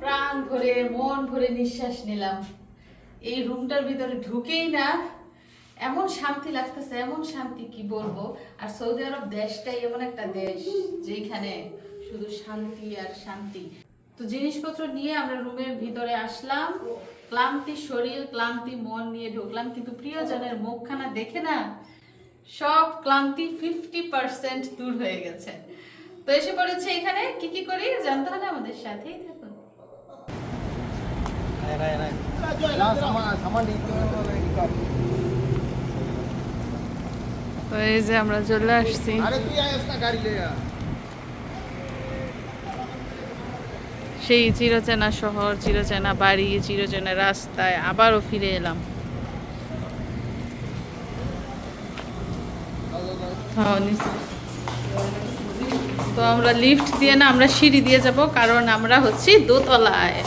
প্রাণ ভরে, মন ভরে নিঃশ্বাস নিলাম। এই রুমটার ভিতরে ঢুকেই না। এমন শান্তি লাগতেছে, এমন শান্তি, কি বলব? আর সৌদি আরব দেশটাই এমন একটা দেশ যেখানে শুধু শান্তি আর শান্তি। তো জিনিসপত্র নিয়ে আমরা রুমের ভিতরে আসলাম। ক্লান্তি শরীর, ক্লান্তি মন নিয়ে ঢুকলাম। কিন্তু প্রিয়জনের মুখখানা দেখে না সব ক্লান্তি ফিফটি পার্সেন্ট দূর হয়ে গেছে। তো এসে পড়েছে এখানে কি কি করি জানতে হলে আমাদের সাথেই থাকুন। এই যে আমরা চলে আসছি। সেই চিরচেনা শহর চিরচেনা বাড়ি চিরচেনা রাস্তায় আবারও ফিরে এলাম। তো আমরা লিফট দিয়ে না আমরা সিঁড়ি দিয়ে যাব, কারণ আমরা হচ্ছি দোতলায়।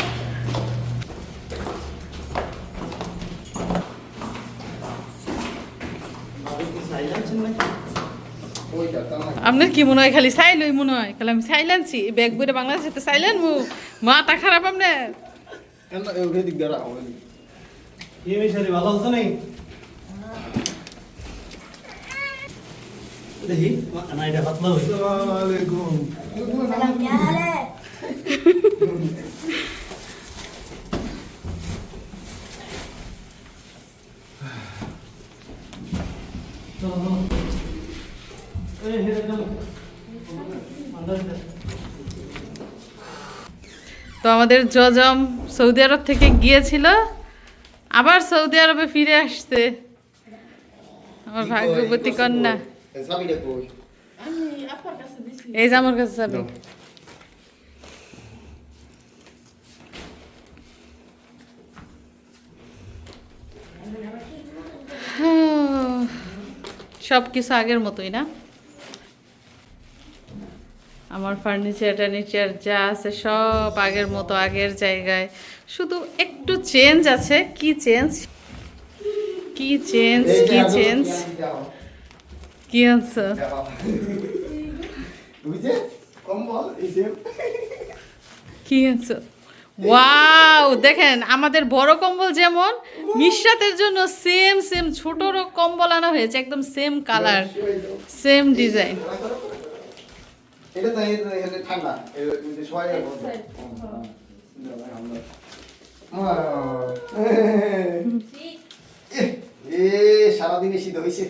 আপনার কি মনে হয় খালি সাইল ওই মনে হয়? খালি আমি সাইলেন্সি ব্যাগ বইরে বাংলাদেশে তো সাইলেন মু, মাথা খারাপ আপনার? ভালো তো তো আমাদের জজম সৌদি আরব থেকে গিয়েছিল আবার সৌদি আরবে ফিরে আসছে। আমার ভাগ্যবতী কন্যা। সাবিটা কই এই যে আমার কাছে যাবে সব কিছু আগের মতোই না আমার ফার্নিচার টার্নিচার যা আছে সব আগের মতো আগের জায়গায় শুধু একটু চেঞ্জ আছে কি চেঞ্জ কি চেঞ্জ কি চেঞ্জ কি যে কি ওয়াও দেখেন, আমাদের বড় কম্বল যেমন, মিশরাতের জন্য সেম সেম ছোটরও কম্বল আনা হয়েছে, একদম সেম কালার সেম ডিজাইন সারাদিনে শীত হয়েছে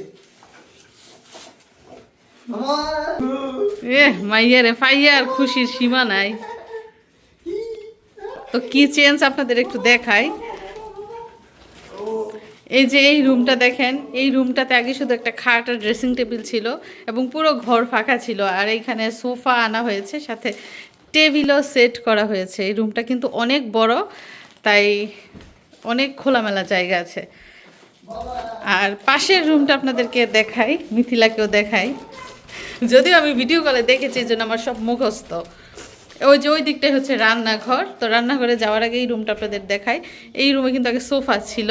এ মাইয়ারে, ফাইয়ার খুশির সীমা নাই। তো কি চেঞ্জ আপনাদের একটু দেখাই। এই যে এই রুমটা দেখেন, এই রুমটাতে আগে শুধু একটা খাট আর ড্রেসিং টেবিল ছিল এবং পুরো ঘর ফাঁকা ছিল। আর এইখানে সোফা আনা হয়েছে, সাথে টেবিলও সেট করা হয়েছে। এই রুমটা কিন্তু অনেক বড়, তাই অনেক খোলামেলা জায়গা আছে। আর পাশের রুমটা আপনাদেরকে দেখাই, মিথিলাকেও দেখাই। যদিও আমি ভিডিও কলে দেখেছি এই জন্য আমার সব মুখস্থ। ওই যে ওই দিকটাই হচ্ছে রান্নাঘর। তো রান্নাঘরে যাওয়ার আগে এই রুমটা আপনাদের দেখাই। এই রুমে কিন্তু আগে সোফা ছিল।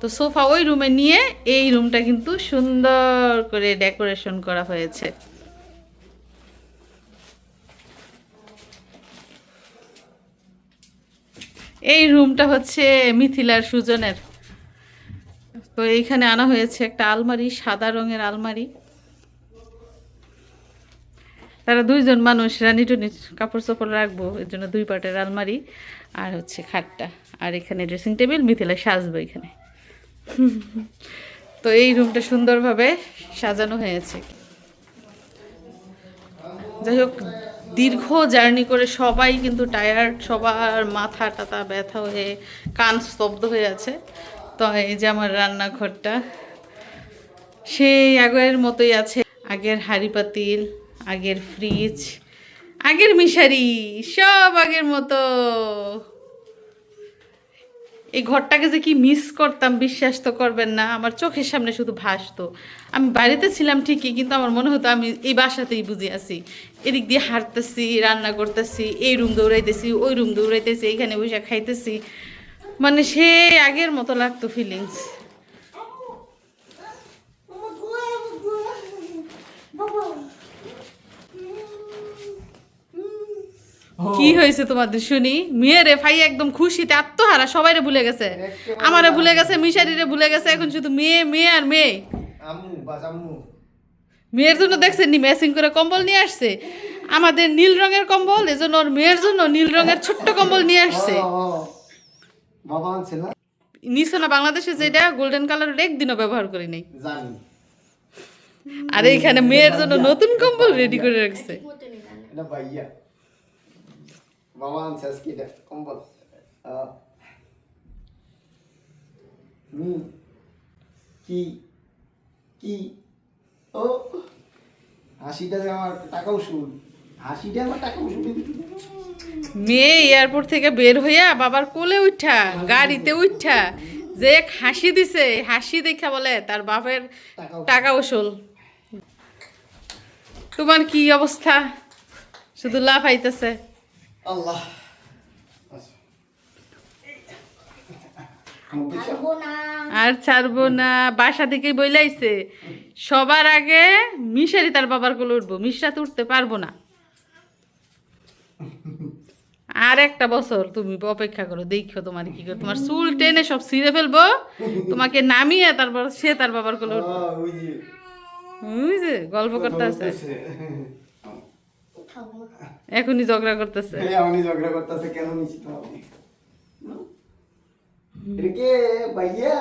তো সোফা ওই রুমে নিয়ে এই রুমটা কিন্তু সুন্দর করে ডেকোরেশন করা হয়েছে। এই রুমটা হচ্ছে মিথিলার সুজনের। তো এইখানে আনা হয়েছে একটা আলমারি, সাদা রঙের আলমারি। তারা দুইজন মানুষ, রানী টুনি কাপড় চোপড় রাখব, এর জন্য দুই পাটের আলমারি আর হচ্ছে খাটটা। আর এখানে ড্রেসিং টেবিল মিথিলা সাজবো এখানে। তো এই রুমটা সুন্দরভাবে সাজানো হয়েছে। যাই হোক, দীর্ঘ জার্নি করে সবাই কিন্তু টায়ার্ড সবার মাথা টাথা ব্যথা হয়ে, কান স্তব্ধ হয়ে আছে। তো এই যে আমার রান্নাঘরটা, সেই আগের মতোই আছে। আগের হাড়ি পাতিল আগের ফ্রিজ আগের মিশারি সব আগের মতো এই ঘরটাকে যে কি মিস করতাম বিশ্বাস তো করবেন না আমার চোখের সামনে শুধু ভাসতো আমি বাড়িতে ছিলাম ঠিকই কিন্তু আমার মনে হতো আমি এই বাসাতেই বুঝে আছি এদিক দিয়ে হাঁটতেছি রান্না করতেছি এই রুম দৌড়াইতেছি ওই রুম দৌড়াইতেছি এইখানে বসে খাইতেছি মানে সে আগের মতো লাগতো ফিলিংস কি হয়েছে তোমাদের শুনি? মেয়েরে ভাই একদম খুশিতে আত্মহারা সবাইরে ভুলে গেছে। আমারে ভুলে গেছে মিশারিরে ভুলে গেছে এখন শুধু মেয়ে মেয়ে আর মেয়ে। মেয়ের জন্য দেখছেন নি ম্যাচিং করে কম্বল নিয়ে আসছে? আমাদের নীল রঙের কম্বল এজন্য ওর মেয়ের জন্য নীল রঙের ছোট্ট কম্বল নিয়ে আসছে। নিছো না বাংলাদেশে যেটা গোল্ডেন কালারের একদিনও ব্যবহার করি নাই। জানি। আর এইখানে মেয়ের জন্য নতুন কম্বল রেডি করে রাখছে। এটা ভাইয়া। বাবা আনছে আজকে এটা কম্বল। হুম কি কি ও হাসিটা যে আমার টাকা উসুল হাসিটা আমার টাকা উসুল মেয়ে এয়ারপোর্ট থেকে বের হইয়া বাবার কোলে উঠা গাড়িতে উঠা যে এক হাসি দিছে হাসি দেখা বলে তার বাপের টাকা টাকা উসুল। তোমার কি অবস্থা? শুধু লাভ আইতেছে আল্লাহ। না। আর ছাড়বো না। বাসা থেকেই বইলাইছে সবার আগে মিশারি তার বাবার কোলে উঠবো মিশরা তো উঠতে পারব না। আর একটা বছর তুমি অপেক্ষা করো দেখো তোমার কি করে। তোমার চুল টেনে সব ছিঁড়ে ফেলব তোমাকে নামিয়ে তারপর সে তার বাবার কোলে উঠবো। গল্প করতে আছে। এখনই ঝগড়া করতেছে। এখনই আমি ঝগড়া করতেছে কেন নিশ্চিত হবে? এটা কে? ভাইয়া?